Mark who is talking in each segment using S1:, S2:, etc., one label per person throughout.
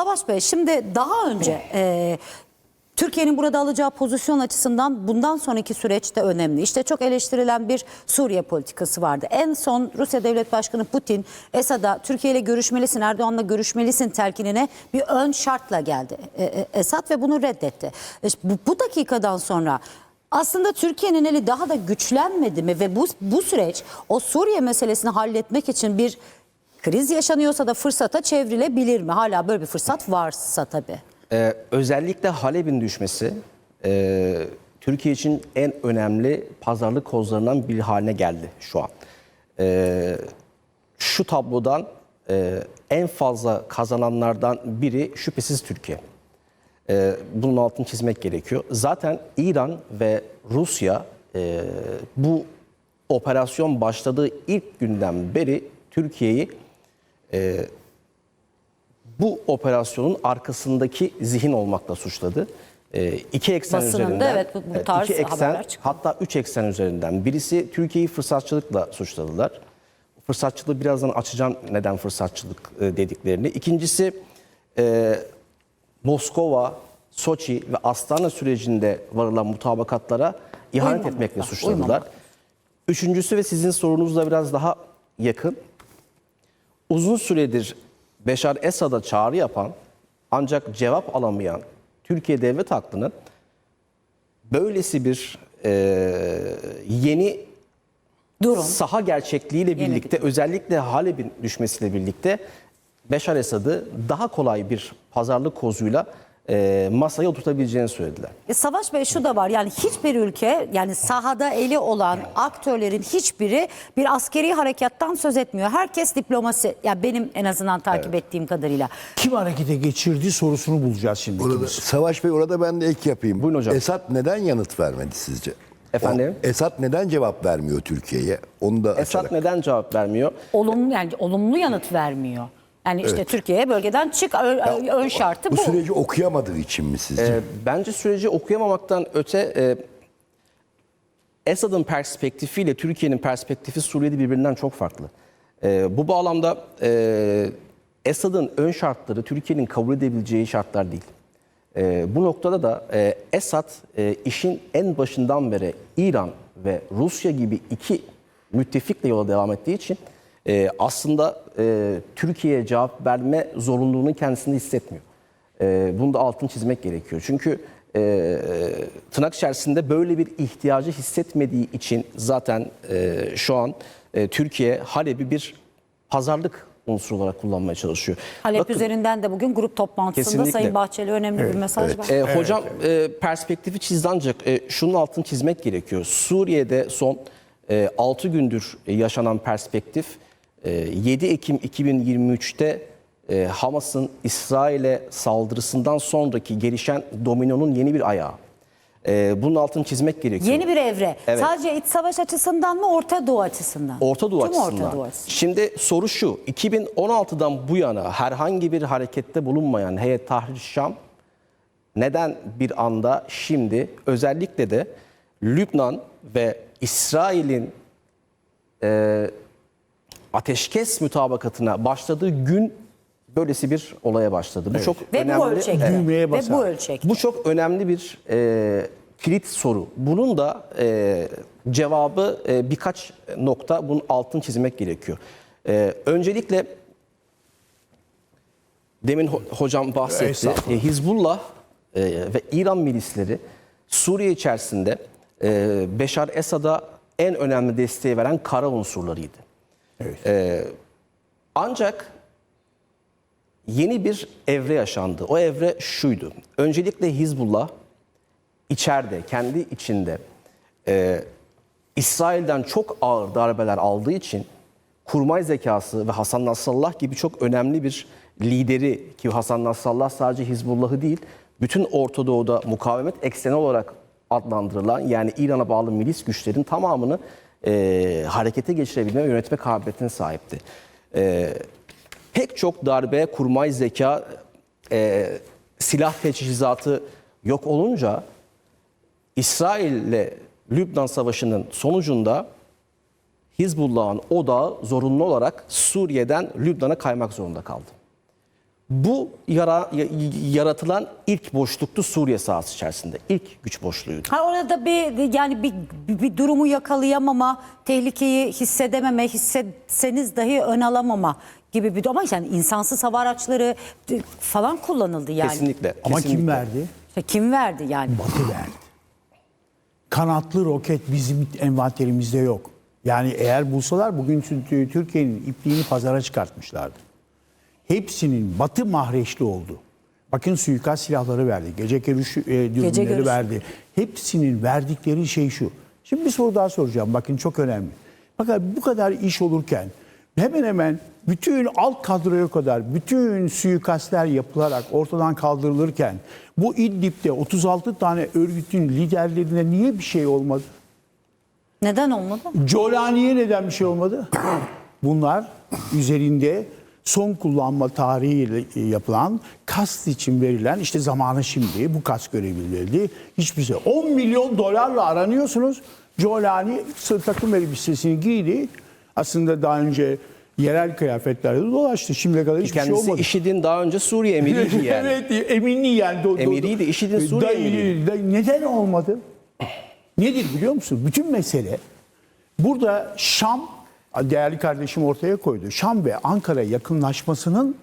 S1: Savaş Bey şimdi daha önce e, Türkiye'nin burada alacağı pozisyon açısından bundan sonraki süreç de önemli. İşte çok eleştirilen bir Suriye politikası vardı. En son Rusya Devlet Başkanı Putin Esad'a Türkiye ile görüşmelisin, Erdoğan'la görüşmelisin telkinine bir ön şartla geldi e, e, Esad ve bunu reddetti. E, bu, bu dakikadan sonra aslında Türkiye'nin eli daha da güçlenmedi mi ve bu, bu süreç o Suriye meselesini halletmek için bir kriz yaşanıyorsa da fırsata çevrilebilir mi? Hala böyle bir fırsat varsa tabii.
S2: Ee, özellikle Halep'in düşmesi e, Türkiye için en önemli pazarlık kozlarından bir haline geldi şu an. Ee, şu tablodan e, en fazla kazananlardan biri şüphesiz Türkiye. Ee, bunun altını çizmek gerekiyor. Zaten İran ve Rusya e, bu operasyon başladığı ilk günden beri Türkiye'yi bu operasyonun arkasındaki zihin olmakla suçladı. E, iki eksen
S1: Basınında
S2: üzerinden,
S1: evet, bu- bu
S2: evet,
S1: tarz
S2: iki eksen, hatta üç eksen üzerinden. Birisi Türkiye'yi fırsatçılıkla suçladılar. Fırsatçılığı birazdan açacağım neden fırsatçılık e, dediklerini. İkincisi e, Moskova, Soçi ve Astana sürecinde varılan mutabakatlara ihanet
S1: Uymamakla,
S2: etmekle suçladılar.
S1: uymamak.
S2: Üçüncüsü ve sizin sorunuzla biraz daha yakın. Uzun süredir Beşar Esad'a çağrı yapan ancak cevap alamayan Türkiye devlet aklının böylesi bir e, yeni
S1: Durum.
S2: saha gerçekliğiyle birlikte özellikle Halep'in düşmesiyle birlikte Beşar Esad'ı daha kolay bir pazarlık kozuyla e, masaya oturtabileceğini söylediler.
S1: E, Savaş Bey şu da var yani hiçbir ülke yani sahada eli olan aktörlerin hiçbiri bir askeri harekattan söz etmiyor. Herkes diplomasi ya benim en azından takip ettiğim kadarıyla.
S3: Kim harekete geçirdi sorusunu bulacağız şimdi.
S4: Orada,
S3: ikimiz.
S4: Savaş Bey orada ben de ek yapayım.
S2: Buyurun hocam.
S4: Esad neden yanıt vermedi sizce?
S2: Efendim?
S4: O, Esad neden cevap vermiyor Türkiye'ye? Onu da
S2: Esad
S4: açarak.
S2: neden cevap vermiyor?
S1: Olumlu yani olumlu yanıt vermiyor. Yani işte Türkiye'ye bölgeden çık ön, ön şartı bu.
S4: Bu süreci okuyamadığı için mi sizce?
S2: Ee, bence süreci okuyamamaktan öte e, Esad'ın perspektifiyle Türkiye'nin perspektifi Suriye'de birbirinden çok farklı. E, bu bağlamda e, Esad'ın ön şartları Türkiye'nin kabul edebileceği şartlar değil. E, bu noktada da e, Esad e, işin en başından beri İran ve Rusya gibi iki müttefikle yola devam ettiği için e, aslında e, Türkiye'ye cevap verme zorunluluğunu kendisinde hissetmiyor. E, bunu da altını çizmek gerekiyor. Çünkü e, tırnak içerisinde böyle bir ihtiyacı hissetmediği için zaten e, şu an e, Türkiye Halep'i bir pazarlık unsuru olarak kullanmaya çalışıyor.
S1: Halep
S2: Bakın,
S1: üzerinden de bugün grup toplantısında
S2: Kesinlikle.
S1: Sayın Bahçeli önemli bir mesaj var.
S2: e, hocam e, perspektifi çizdi ancak e, şunun altını çizmek gerekiyor. Suriye'de son e, 6 gündür yaşanan perspektif 7 Ekim 2023'te e, Hamas'ın İsrail'e saldırısından sonraki gelişen dominonun yeni bir ayağı. E, bunun altını çizmek gerekiyor.
S1: Yeni bir evre.
S2: Evet.
S1: Sadece iç savaş açısından mı Orta Doğu açısından?
S2: Orta Doğu
S1: Tüm
S2: açısından.
S1: Orta Doğu açısından.
S2: Şimdi soru şu. 2016'dan bu yana herhangi bir harekette bulunmayan Heyet Tahrir Şam neden bir anda şimdi özellikle de Lübnan ve İsrail'in e, ateşkes mütabakatına başladığı gün böylesi bir olaya başladı. Bu çok
S1: Ve
S2: önemli.
S1: bu ölçekte.
S3: Düğmeye
S1: Ve
S3: basar.
S1: bu ölçekte.
S2: Bu çok önemli bir e, kilit soru. Bunun da e, cevabı e, birkaç nokta bunun altını çizmek gerekiyor. E, öncelikle demin ho- hocam bahsetti.
S3: Estağfurullah.
S2: E, Hizbullah e, ve İran milisleri Suriye içerisinde e, Beşar Esad'a en önemli desteği veren kara unsurlarıydı.
S3: Evet.
S2: Ancak yeni bir evre yaşandı. O evre şuydu. Öncelikle Hizbullah içeride, kendi içinde e, İsrail'den çok ağır darbeler aldığı için kurmay zekası ve Hasan Nasrallah gibi çok önemli bir lideri ki Hasan Nasrallah sadece Hizbullah'ı değil, bütün Orta Doğu'da mukavemet ekseni olarak adlandırılan yani İran'a bağlı milis güçlerin tamamını e, harekete geçirebilme ve yönetme kabiliyetine sahipti. E, pek çok darbe, kurmay zeka, e, silah teçhizatı yok olunca İsrail ile Lübnan Savaşı'nın sonucunda Hizbullah'ın odağı zorunlu olarak Suriye'den Lübnan'a kaymak zorunda kaldı. Bu yara, ya- yaratılan ilk boşluktu Suriye sahası içerisinde. İlk güç boşluğuydu.
S1: Ha orada bir yani bir, bir, bir durumu yakalayamama, tehlikeyi hissedememe, hissetseniz dahi ön alamama gibi bir ama yani insansız hava araçları falan kullanıldı yani.
S2: Kesinlikle.
S3: Ama
S2: kesinlikle.
S3: kim verdi?
S1: İşte kim verdi yani?
S3: Batı verdi. Kanatlı roket bizim envanterimizde yok. Yani eğer bulsalar bugün Tü- Türkiye'nin ipliğini pazara çıkartmışlardı. Hepsinin batı mahreçli oldu. Bakın suikast silahları verdi. Gece görüşü e,
S1: görüşü.
S3: verdi. Hepsinin verdikleri şey şu. Şimdi bir soru daha soracağım. Bakın çok önemli. Bakın bu kadar iş olurken hemen hemen bütün alt kadroya kadar bütün suikastler yapılarak ortadan kaldırılırken bu İdlib'de 36 tane örgütün liderlerine niye bir şey olmadı?
S1: Neden olmadı?
S3: Colani'ye neden bir şey olmadı? Bunlar üzerinde son kullanma tarihiyle yapılan kast için verilen işte zamanı şimdi bu kast görebilirdi. Hiçbir şey. 10 milyon dolarla aranıyorsunuz. Colani sır takım elbisesini giydi. Aslında daha önce yerel kıyafetlerde dolaştı. Şimdiye kadar hiçbir şey
S2: Kendisi
S3: olmadı.
S2: IŞİD'in daha önce Suriye emiriydi yani.
S3: evet, eminli yani. Do- do-
S2: Emiriydi, IŞİD'in Suriye
S3: Da-
S2: emiri.
S3: da- Neden olmadı? Nedir biliyor musun? Bütün mesele burada Şam, değerli kardeşim ortaya koydu. Şam ve Ankara yakınlaşmasının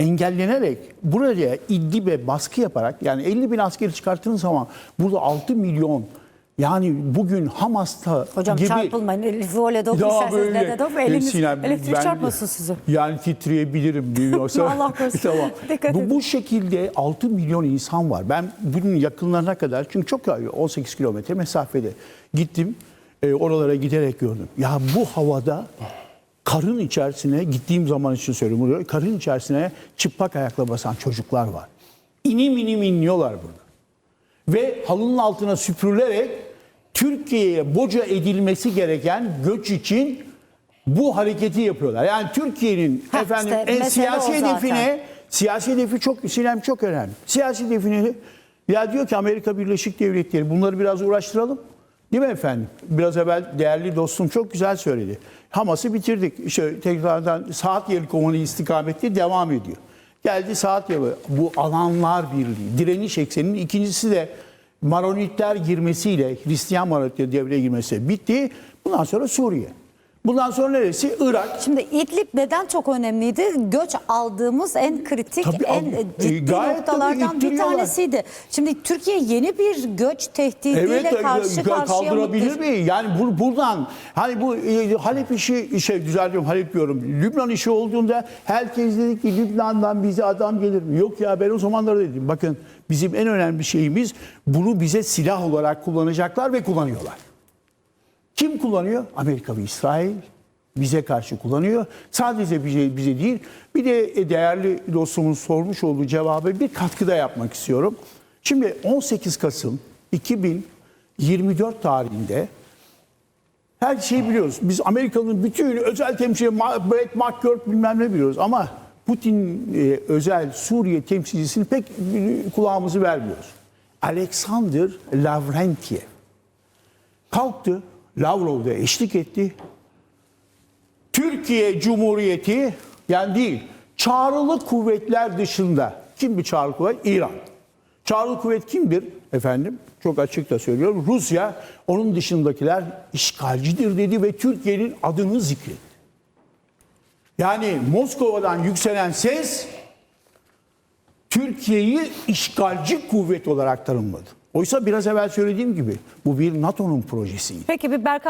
S3: engellenerek buraya İdlib'e baskı yaparak yani 50 bin askeri çıkarttığınız zaman burada 6 milyon yani bugün Hamas'ta
S1: Hocam
S3: gibi
S1: çarpılmayın. Dokun
S3: daha
S1: isterseniz ne de dokun. Eliniz,
S3: Sinem,
S1: elektrik
S3: ben-
S1: çarpmasın sizi.
S3: Yani titreyebilirim yoksa.
S1: Allah korusun.
S3: tamam.
S1: Dikkat
S3: bu,
S1: edin.
S3: bu şekilde 6 milyon insan var. Ben bunun yakınlarına kadar çünkü çok 18 kilometre mesafede gittim. E, oralara giderek gördüm. Ya bu havada karın içerisine gittiğim zaman için söylüyorum. bunu, Karın içerisine çıplak ayakla basan çocuklar var. İnim inim inliyorlar burada ve halının altına süpürülerek Türkiye'ye boca edilmesi gereken göç için bu hareketi yapıyorlar. Yani Türkiye'nin
S1: Heh,
S3: efendim
S1: işte
S3: en siyasi hedefine siyasi hedefi çok Sinem çok önemli. Siyasi hedefini ya diyor ki Amerika Birleşik Devletleri bunları biraz uğraştıralım. Değil mi efendim? Biraz evvel değerli dostum çok güzel söyledi. Hamas'ı bitirdik. İşte tekrardan saat yelkovunu istikamette devam ediyor. Geldi saat yılı. Bu alanlar birliği. Direniş ekseninin ikincisi de Maronitler girmesiyle, Hristiyan Maronitler devreye girmesi bitti. Bundan sonra Suriye. Bundan sonra neresi? Irak.
S1: Şimdi İdlib neden çok önemliydi? Göç aldığımız en kritik,
S3: Tabii,
S1: en
S3: abi,
S1: ciddi
S3: e,
S1: noktalardan bir tanesiydi. Şimdi Türkiye yeni bir göç tehdidiyle
S3: Evet
S1: karşı
S3: ka-
S1: karşıya
S3: kaldırabilir mi? Yani bur- buradan hani bu e, Halep işi şey düzeltiyorum Halep diyorum. Lübnan işi olduğunda herkes dedi ki Lübnan'dan bize adam gelir mi? Yok ya ben o zamanlar dedim. Bakın bizim en önemli şeyimiz bunu bize silah olarak kullanacaklar ve kullanıyorlar. Kim kullanıyor? Amerika ve İsrail bize karşı kullanıyor. Sadece bize, bize değil. Bir de e, değerli dostumun sormuş olduğu cevabı bir katkıda yapmak istiyorum. Şimdi 18 Kasım 2024 tarihinde her şeyi biliyoruz. Biz Amerika'nın bütün özel temsilci Ma- Brett McGurk bilmem ne biliyoruz ama Putin e, özel Suriye temsilcisini pek e, kulağımızı vermiyoruz. Alexander Lavrentiev kalktı, Lavrov'da eşlik etti. Türkiye Cumhuriyeti yani değil, çağrılı kuvvetler dışında kim bir çağrılı kuvvet? İran. Çağrılı kuvvet kimdir efendim? Çok açık da söylüyorum. Rusya, onun dışındakiler işgalcidir dedi ve Türkiye'nin adını zikretti. Yani Moskova'dan yükselen ses Türkiye'yi işgalci kuvvet olarak tanımladı. Oysa biraz evvel söylediğim gibi bu bir NATO'nun projesiydi.
S1: Peki bir Berkan